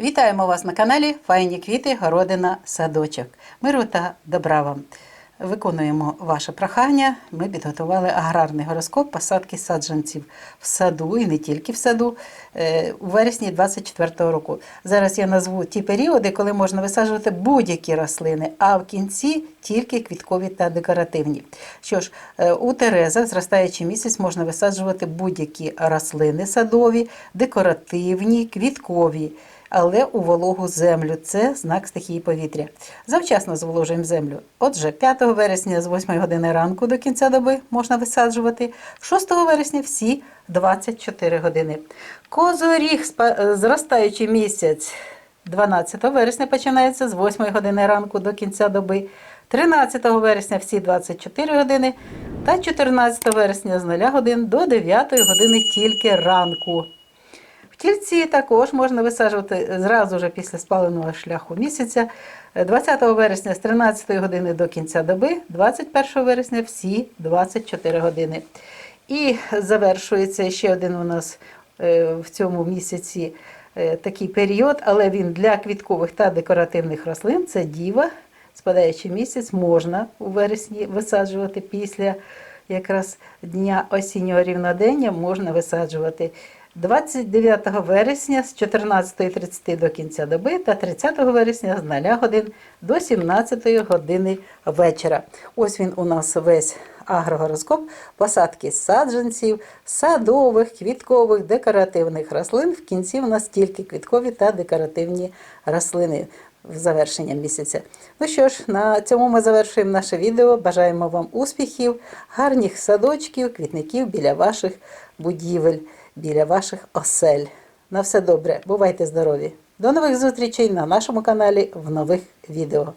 Вітаємо вас на каналі Файні квіти, городина, садочок. Миру та добра вам. Виконуємо ваше прохання. Ми підготували аграрний гороскоп посадки саджанців в саду і не тільки в саду е, у вересні 2024 року. Зараз я назву ті періоди, коли можна висаджувати будь-які рослини, а в кінці тільки квіткові та декоративні. Що ж, е, у Терезах, зростаючий місяць, можна висаджувати будь-які рослини садові, декоративні, квіткові але у вологу землю. Це знак стихії повітря. Завчасно зволожуємо землю. Отже, 5 вересня з 8 години ранку до кінця доби можна висаджувати, 6 вересня всі 24 години. Козоріг, спа- зростаючий місяць 12 вересня починається з 8 години ранку до кінця доби. 13 вересня всі 24 години та 14 вересня з 0 годин до 9 години тільки ранку. Тільці також можна висаджувати зразу ж після спаленого шляху місяця. 20 вересня з 13 години до кінця доби, 21 вересня всі 24 години. І завершується ще один у нас е, в цьому місяці е, такий період, але він для квіткових та декоративних рослин це діва. Спадаючий місяць можна у вересні висаджувати після якраз дня осіннього рівнодення можна висаджувати. 29 вересня з 14.30 до кінця доби та 30 вересня з 0 годин до 17 години вечора. Ось він у нас весь агрогороскоп, посадки саджанців, садових, квіткових, декоративних рослин. В кінці у нас тільки квіткові та декоративні рослини в завершення місяця. Ну що ж, на цьому ми завершуємо наше відео. Бажаємо вам успіхів, гарних садочків, квітників біля ваших будівель, біля ваших осель. На все добре, бувайте здорові! До нових зустрічей на нашому каналі в нових відео.